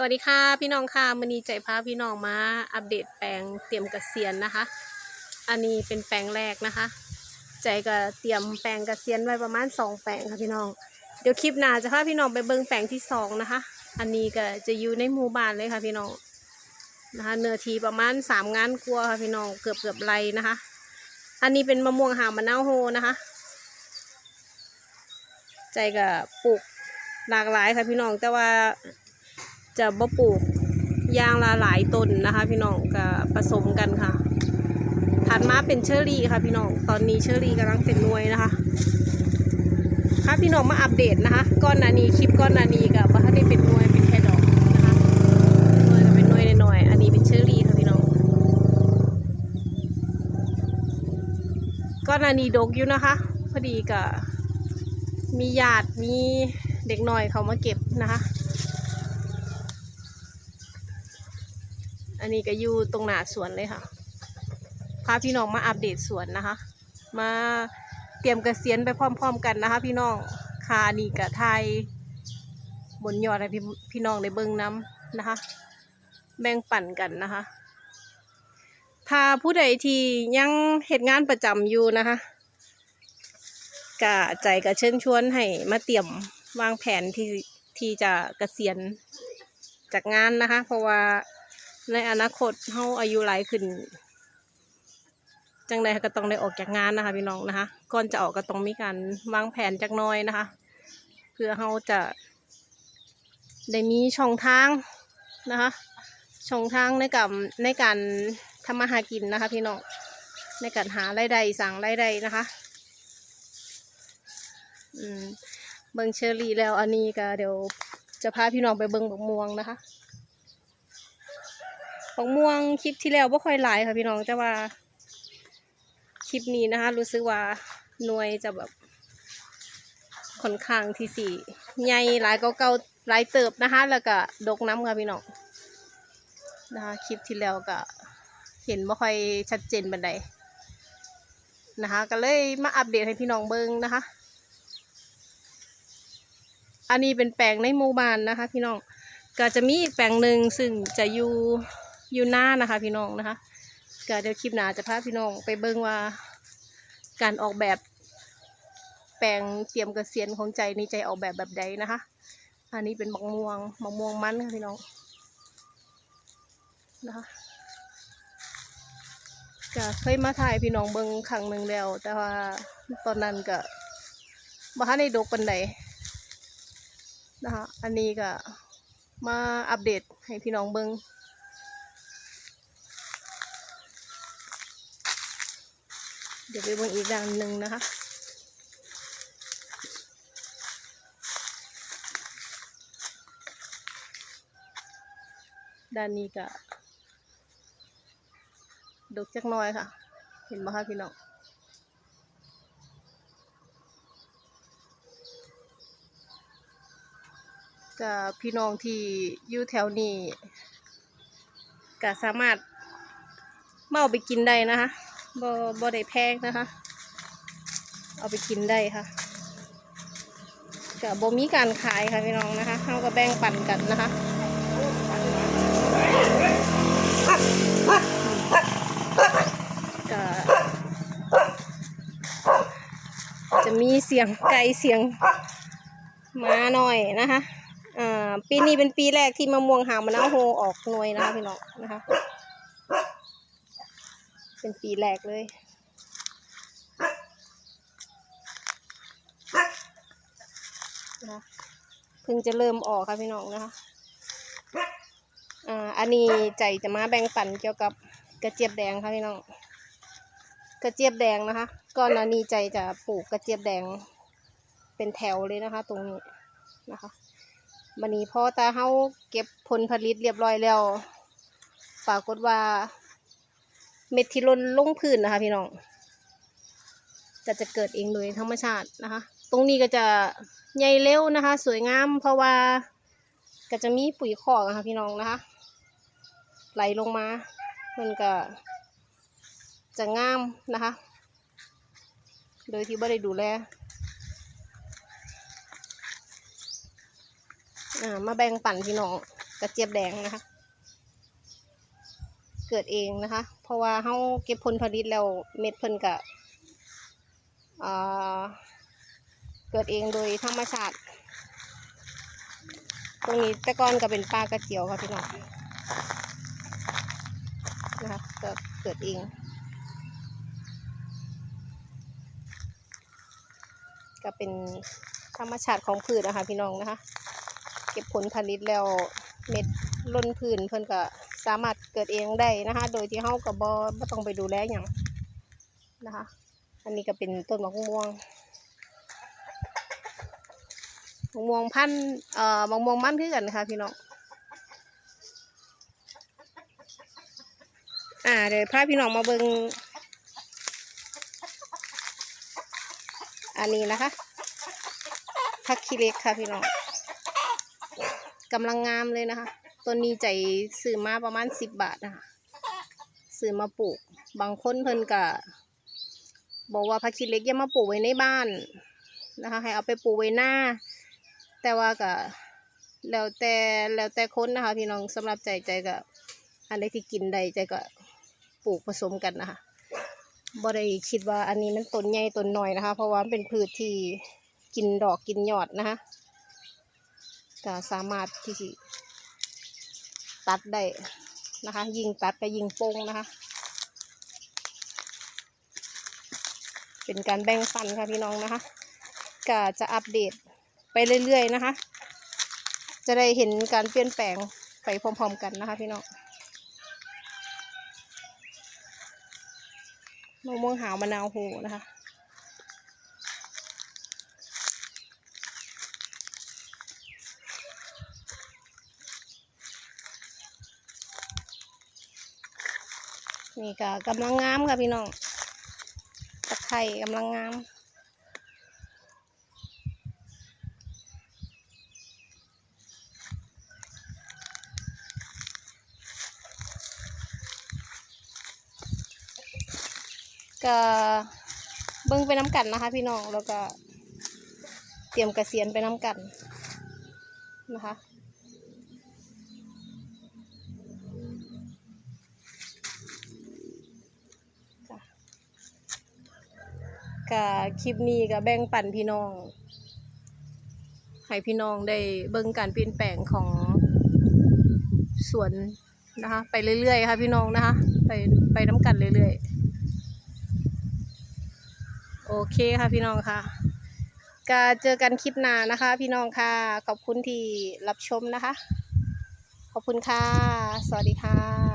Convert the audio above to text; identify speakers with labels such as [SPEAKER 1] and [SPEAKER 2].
[SPEAKER 1] สวัสดีค่ะพี่น้องค่ะมณีใจพาพี่น้องมาอัปเดตแปลงเตรียมกเกษียณนะคะ อันนี้เป็นแปลงแรกนะคะ ใจก็เตรียมแปลงกเกษียณไว้ประมาณสองแปลงค่ะพี่น้อง เดี๋ยวคลิปหน้าจะพาพี่น้องไปเบิ่งแปลงที่สองนะคะ อันนี้ก็จะอยู่ในหมู่บ้านเลยค่ะพี่น้องนะคะ เนื้อทีประมาณสามงานกลัวค่ะพี่น้องเกือบเกือบไรนะคะ อันนี้เป็นมะม่วงหาวมะนาวโฮนะคะ ใจก็ปลูกหลากหลายค่ะพี่น้องแต่ว่า จะบ่ปลูกยางละหลายต้นนะคะ พี่น้องก็ผสมกันค่ะถัดมาเป็นเชอรี่ค่ะพี่น้องตอนนี้เชอรี่กำลังเป็นนวยนะคะค่ะพี่น้องมาอัปเดตนะคะก้อนนานี้คลิปก้อนนานี้กับว่าได้เป็นนวยเป็นแค่ดอกนะคะนวยก็เป็นนวยหน่อยอันนี้เป็นเชอรี่ค่ะพี่น้องก้อนนานี้ดกอยู่นะคะพอดีกับมีญาติมีเด็กหน่อยเขามาเก็บนะคะ อันนี้ก็อยู่ตรงหน้าสวนเลยค่ะ พาพี่น้องมาอัปเดตสวนนะคะ มาเตรียมเกษียณไปพร้อม ๆ กันนะคะ พี่น้องคานี่กับไทยบนยอดให้พี่พี่น้องได้เบิ่งน้ำนะคะ แบ่งปั่นกันนะคะ ถ้าผู้ใดที่ยังเหตุงานประจำอยู่นะคะกะใจกะเชิญชวนให้มาเตรียมวางแผนที่ที่จะเกษียณจากงานนะคะ เพราะว่า ในอนาคตเฮาอายุหลายขึ้น จังใดก็ต้องได้ออกจากงานนะคะพี่น้องนะคะ ก่อนจะออกก็ต้องมีการวางแผนจักน้อยนะคะ เพื่อเฮาจะได้มีช่องทางนะคะ ช่องทางในการในการทำมาหากินนะคะ พี่น้องในการหารายได้สั่งรายได้นะคะเบิงเชอรี่แล้วอันนี้ก็เดี๋ยวจะพาพี่น้องไปเบิงบักม่วงนะคะ บักม่วงคลิปที่แล้วบ่ค่อยหลายค่ะพี่น้องแต่ว่า คลิปนี้นะคะ รู้สึกว่าหน่วยจะแบบค่อนข้างที่สี่ใหญ่หลายเก่าๆหลายเติบนะคะ แล้วก็ดกน้ำค่ะพี่น้องนะคะคลิปที่แล้วก็ เห็นบ่ค่อยชัดเจนบันไดนะคะ ก็เลยมาอัปเดตให้พี่น้องเบิ่งนะคะ อันนี้เป็นแปลงในหมู่บ้านนะคะ พี่น้องก็จะมีอีกแปลงหนึ่งซึ่งจะอยู่ อยู่หน้านะคะ พี่น้องนะคะก็เดี๋ยวคลิปหน้าจะพาพี่น้องไปเบิ่งว่า การออกแบบ แปลงเตรียมเกษียณของใจนี่ใจออกแบบแบบใดนะคะ อันนี้เป็นมะม่วงมะม่วงมันค่ะพี่น้องนะคะก็เคยมาถ่ายพี่น้องเบิ่งครั้งหนึ่งแล้ว แต่ว่าตอนนั้นก็บ่ทันได้ดกปานใดนะคะอันนี้ก็มาอัปเดตให้พี่น้องเบิ่ง เดี๋ยวไปบิ่งอีกด้านหนึ่งนะคะด้านนี้ก็ดกจักน้อยค่ะ เห็นไหมคะพี่น้องกับพี่น้องที่อยู่แถวนี้ก็สามารถเอาไปกินได้นะคะ บ่บ่ได้แพงนะคะ เอาไปกินได้ค่ะก็บ่มีการขายค่ะพี่น้องนะคะเราก็แบ่งปันกันนะคะก็จะมีเสียงไก่เสียงมาหน่อยนะคะอ่าปีนี้เป็นปีแรกที่มะม่วงหาวมะนาวโฮออกหน่วยนะคะพี่น้องนะคะ เป็นปีแรกเลยนะเพิ่งจะเริ่มออกค่ะพี่น้องนะคะอ่าอันนี้ใจจะมาแบ่งปันเกี่ยวกับกระเจี๊ยบแดงค่ะพี่น้องกระเจี๊ยบแดงนะคะก่อนหน้านี้ใจจะปลูกกระเจี๊ยบแดงเป็นแถวเลยนะคะ ตรงนี้นะคะวันนี้พอตาเฮาเก็บผลผลิตเรียบร้อยแล้วปรากฏว่า เม็ดที่ล่นลงพื้นนะคะพี่น้องก็จะเกิดเองโดยธรรมชาตินะคะ ตรงนี้ก็จะใหญ่เร็วนะคะ สวยงามเพราะว่าก็จะมีปุ๋ยคอกนะคะพี่น้องนะคะ ไหลลงมา มันก็จะงามนะคะ โดยที่ไม่ได้ดูแลมาแบ่งปันพี่น้องกระเจี๊ยบแดงนะคะ เกิดเองนะคะ เพราะว่าเขาเก็บผลผลิตแล้วเม็ดเพิ่นกะอ่าเกิดเองโดยธรรมชาติ ตรงนี้ต่ก่อนก็เป็นปลากระเจียวค่ะพี่น้องนะคะก็เกิดเองก็เป็นธรรมชาติของพืชนะคะพี่น้องนะคะ เก็บผลผลิตแล้วเม็ดล้นพื้นเพิ่นก็ สามารถเกิดเองได้นะคะ โดยที่เฮากับบบ่ต้องไปดูแลอย่างนะคะ อันนี้ก็เป็นต้นมะม่วงมะม่วงพันธ์เอ่อมะม่วงมันคือกันนะคะพี่น้องอ่าเดี๋ยวพาพี่น้องมาเบิงอันนี้นะคะผักขี้เล็กค่ะพี่น้องกำลังงามเลยนะคะ ต้นนี้ใจซื้อมาประมาณสิบบาทนะคะซื้อมาปลูก บางคนเพิ่นก็บอกว่าผักชีเล็กอย่ามาปลูกไว้ในบ้านนะคะ ให้เอาไปปลูกไว้หน้า แต่ว่าก็แล้วแต่แล้วแต่คนนะคะ พี่น้องสำหรับใจใจก็อันใดที่กินได้ใจก็ปลูกผสมกันนะคะบ่ได้คิดว่าอันนี้มันต้นใหญ่ต้นน้อยนะคะ เพราะว่ามันเป็นพืชที่กินดอกกินยอดนะคะก็สามารถที่ ตัดได้นะคะ ยิงตัดก็ยิงโป้งนะคะ เป็นการแบ่งปันค่ะพี่น้องนะคะ ก็จะอัปเดตไปเรื่อยๆนะคะ จะได้เห็นการเปลี่ยนแปลงไปพร้อมๆกันนะคะพี่น้องมะม่วงหาวมะนาวโหนะคะ นี่ก็กำลังงามค่ะพี่น้องตะไคร่กำลังงามก็เบิ่งไปน้ำกันนะคะ พี่น้องแล้วก็เตรียมกระเกษียณไปน้ำกันนะคะ ก็คลิปนี้ก็แบ่งปันพี่น้อง ให้พี่น้องได้เบิ่งการเปลี่ยนแปลงของสวนนะคะ ไปเรื่อยๆค่ะพี่น้องนะคะ ไปไปน้ำกันเรื่อยๆ โอเคค่ะพี่น้องค่ะก็เจอกันคลิปหน้านะคะ พี่น้องค่ะ ขอบคุณที่รับชมนะคะ ขอบคุณค่ะ สวัสดีค่ะ